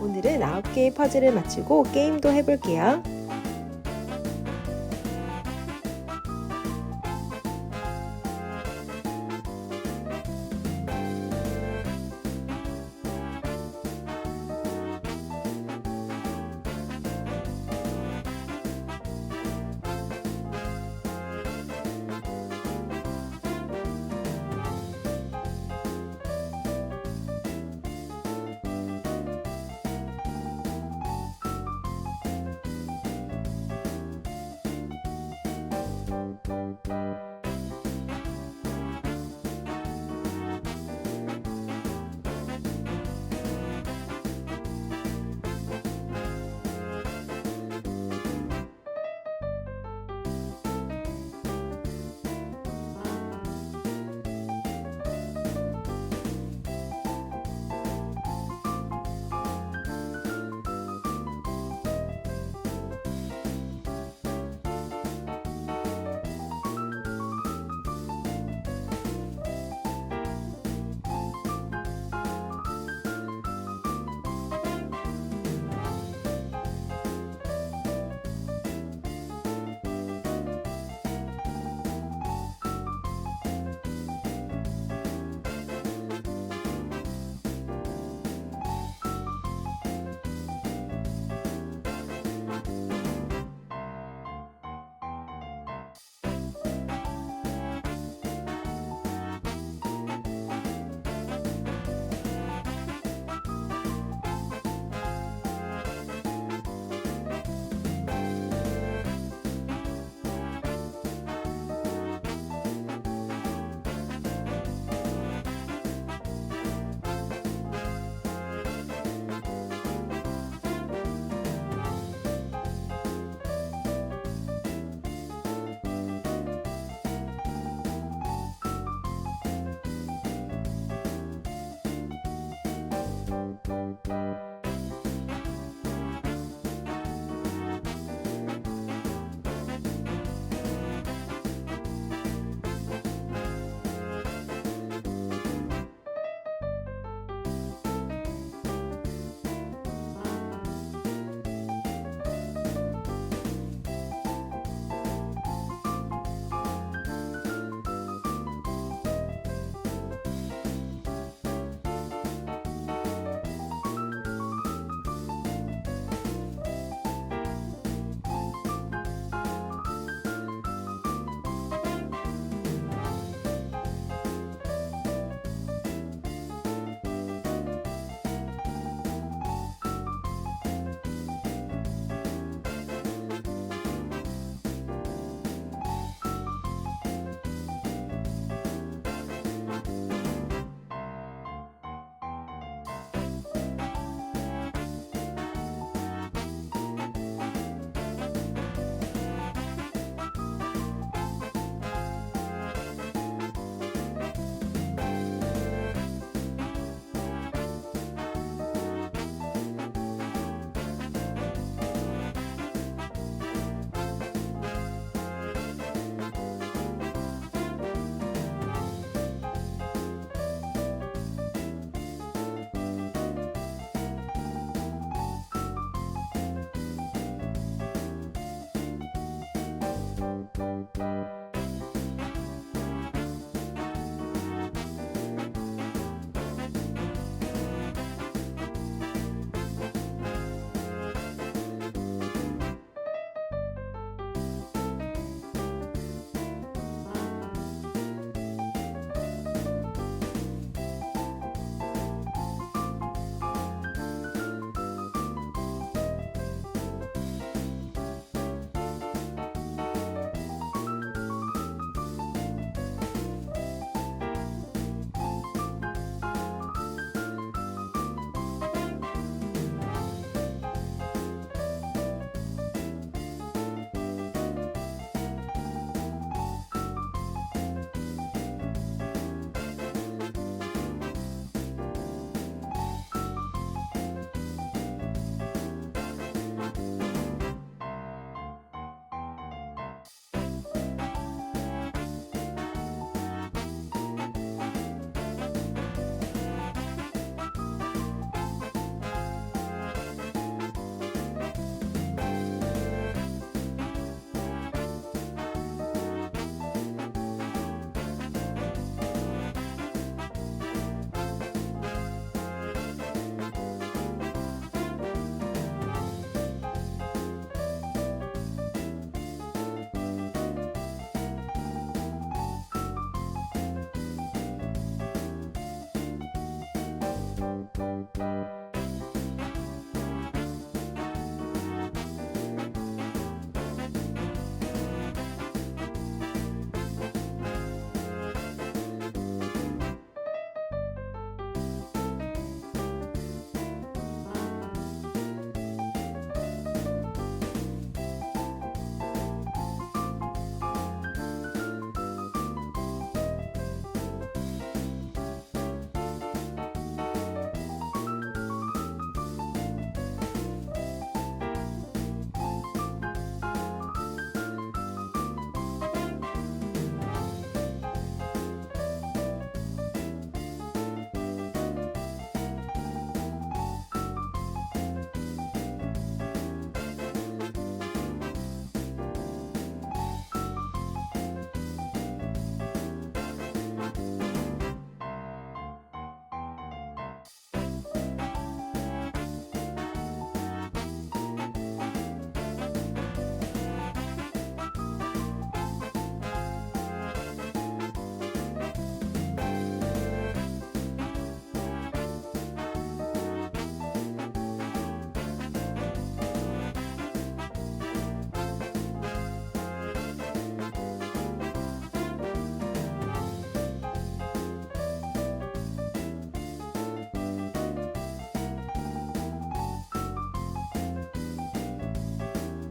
오늘은 9개의 퍼즐을 맞추고 게임도 해볼게요.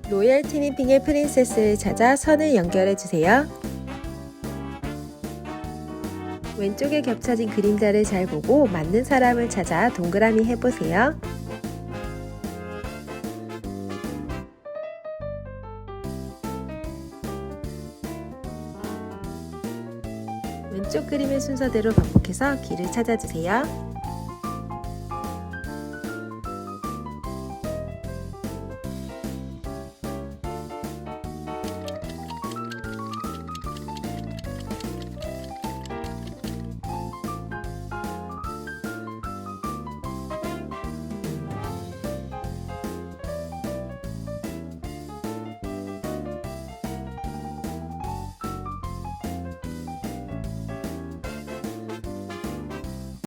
로얄 티니핑의 프린세스를 찾아 선을 연결해 주세요. 왼쪽에 겹쳐진 그림자를 잘 보고 맞는 사람을 찾아 동그라미 해보세요. 왼쪽 그림의 순서대로 반복해서 길을 찾아주세요.